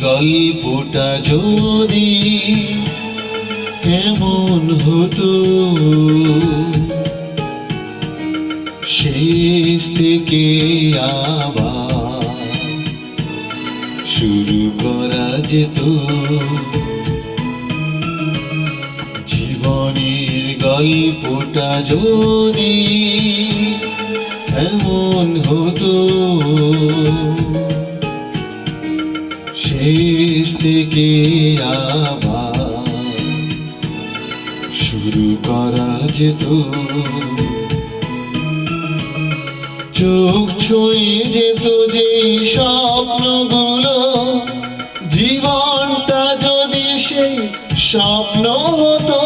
গল্পটা যদি কেমন হতো? শেষ থেকে আবার শুরু করা যেত। জীবনের গল্পটা যদি এমন হতো? শেষ থেকে শুরু করা যেত চোখ ছুঁয়ে যেত যে স্বপ্নগুলো, জীবনটা যদি সেই স্বপ্ন হতো,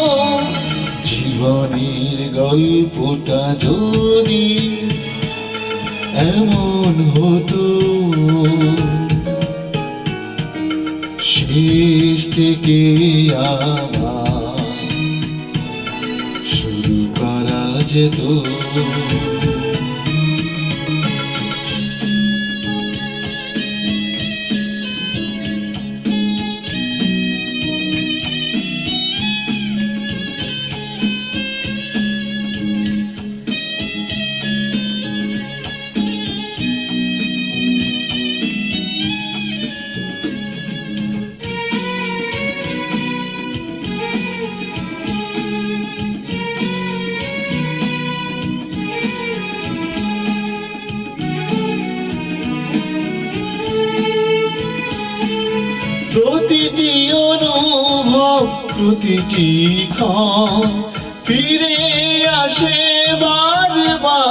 জীবনের গল্পটা যদি এমন হতো। শেষ থেকে আবার? শুরু করা যেত প্রতিটি অনুভব, প্রতিটি ক্ষণ ফিরে আসে বারবার।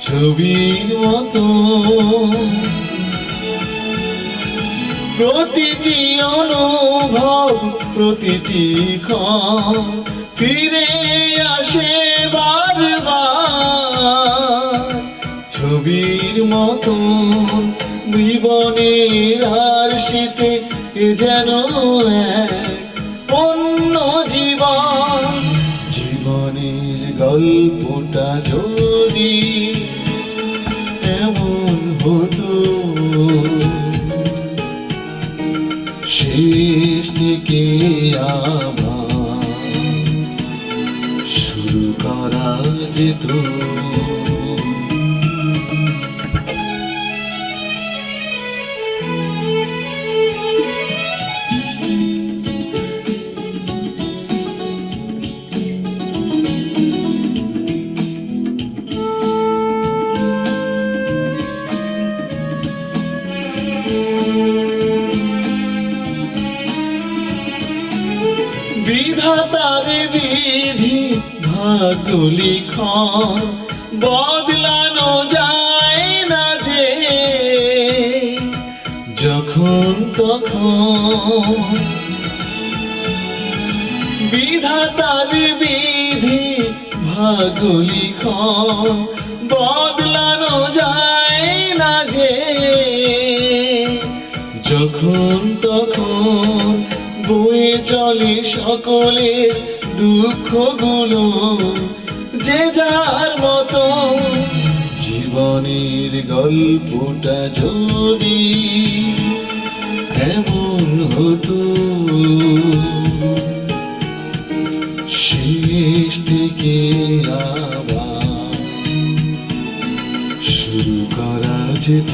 ছবির মতো। প্রতিটি অনুভব, প্রতিটি ক্ষণ ফিরে আসে বারবার। ছবির মতো। জীবনের আর শীতে যেন অন্য জীবন। জীবনের গল্পটা যদি এমন হতো, শেষ থেকে আবার শুরু করা যেত। বিধাতার বিধি ভাগ্য লিখন বদলানো যায় না যে। যখন তখন বিধাতার বিধি ভাগ্য লিখন বদলানো যায় না যে। যখন তখন সকলে দুঃখগুলো, যে যার মতো জীবনের গল্পটা যদি এমন হতো, শেষ থেকে আবার শুরু করা যেত।